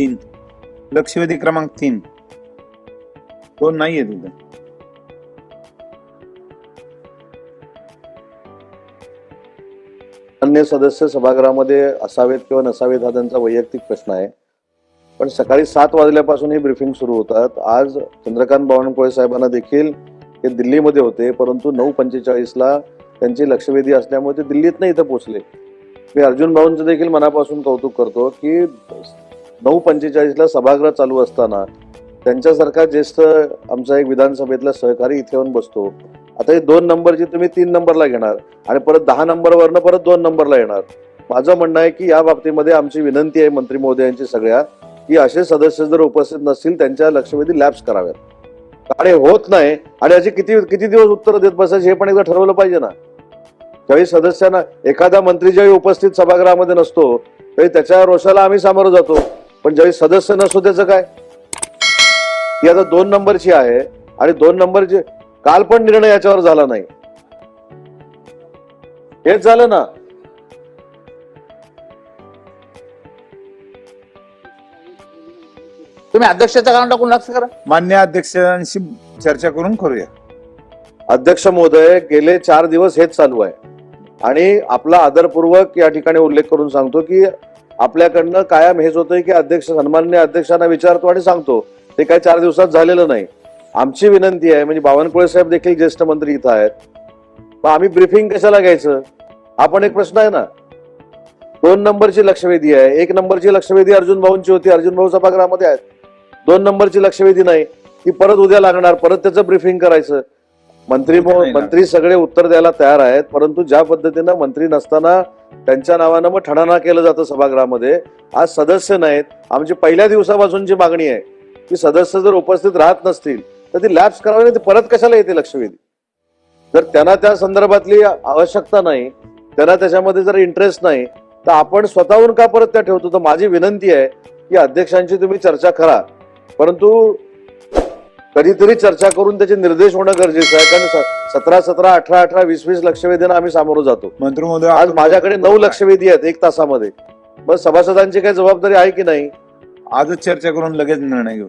तीन. लक्षवेधी क्रमांक तीन. दोन नाहीये तिथं. अन्य सदस्य सभागृहामध्ये असावेत किंवा नसावेत हा त्यांचा वैयक्तिक प्रश्न आहे. पण सकाळी सात वाजल्यापासून ही ब्रिफिंग सुरू होतात. आज चंद्रकांत बावनकुळे साहेबांना देखील ते दिल्लीमध्ये होते. परंतु नऊ पंचेचाळीसला त्यांची लक्षवेधी असल्यामुळे ते दिल्लीत नाही इथं पोहोचले. मी अर्जुन भाऊंचं देखील मनापासून कौतुक करतो की नऊ पंचेचाळीसला सभागृह चालू असताना त्यांच्यासारखा ज्येष्ठ आमचा एक विधानसभेतला सहकारी इथे येऊन बसतो. आता हे दोन नंबरची तुम्ही तीन नंबरला घेणार आणि परत दहा नंबरवरनं परत दोन नंबरला येणार. माझं म्हणणं आहे की या बाबतीमध्ये आमची विनंती आहे मंत्री महोदयांची सगळ्या की असे सदस्य जर उपस्थित नसतील त्यांच्या लक्षवेधी लॅप्स कराव्यात. आणि होत नाही आणि याचे किती किती दिवस उत्तर देत बसायचे हे पण एकदा ठरवलं पाहिजे ना. ज्यावेळी सदस्यांना एखादा मंत्री ज्यावेळी उपस्थित सभागृहामध्ये नसतो तरी त्याच्या रोषाला आम्ही सामोरं जातो. पण ज्यावेळी सदस्य नसतो त्याचं काय? ही आता दोन नंबरची आहे आणि दोन नंबरची काल पण निर्णय याच्यावर झाला नाही. हेच झालं ना. तुम्ही अध्यक्षाच्या कारण टाकून लक्ष करा. मान्य अध्यक्षांशी चर्चा करून करूया. अध्यक्ष महोदय गेले चार दिवस हेच चालू आहे. आणि आपला आदरपूर्वक या ठिकाणी उल्लेख करून सांगतो की आपल्याकडनं कायम हेच होतंय की अध्यक्ष सन्मान्य अध्यक्षांना विचारतो आणि सांगतो. ते काही चार दिवसात झालेलं नाही. आमची विनंती आहे म्हणजे बावनकुळे साहेब देखील ज्येष्ठ मंत्री इथं आहेत. मग आम्ही ब्रिफिंग कशाला घ्यायचं? आपण एक प्रश्न आहे ना? दोन नंबरची लक्षवेधी आहे. एक नंबरची लक्षवेधी अर्जुन भाऊंची होती. अर्जुन भाऊ सभागृहामध्ये आहेत. दोन नंबरची लक्षवेधी नाही. ती परत उद्या लागणार. परत त्याचं ब्रिफिंग करायचं. मंत्री. मंत्री सगळे उत्तर द्यायला तयार आहेत परंतु ज्या पद्धतीनं मंत्री नसताना त्यांच्या नावानं मग ठणाणा केलं जातं सभागृहामध्ये आज सदस्य नाहीत. आमची पहिल्या दिवसापासूनची मागणी आहे की सदस्य जर उपस्थित राहत नसतील तर ती लॅब्स करावी ती परत कशाला येते लक्षवेधी? जर त्यांना त्या संदर्भातली आवश्यकता नाही त्यांना त्याच्यामध्ये जर इंटरेस्ट नाही तर आपण स्वतःहून का परत त्या ठेवतो? तर माझी विनंती आहे की अध्यक्षांची तुम्ही चर्चा करा. परंतु कधीतरी चर्चा करून त्याचे निर्देश होणं गरजेचं आहे. कारण सतरा सतरा अठरा अठरा वीस वीस लक्षवेधींना आम्ही सामोरं जातो. मंत्री महोदय आज माझ्याकडे नऊ लक्षवेधी आहेत एक तासामध्ये. मग सभासदांची काही जबाबदारी आहे की नाही? आजच चर्चा करून लगेच निर्णय घेऊ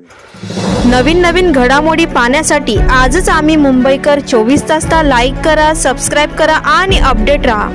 नवीन नवीन घडामोडी पाहण्यासाठी आजच आम्ही मुंबईकर चोवीस तासला लाईक करा सबस्क्राईब करा आणि अपडेट राहा.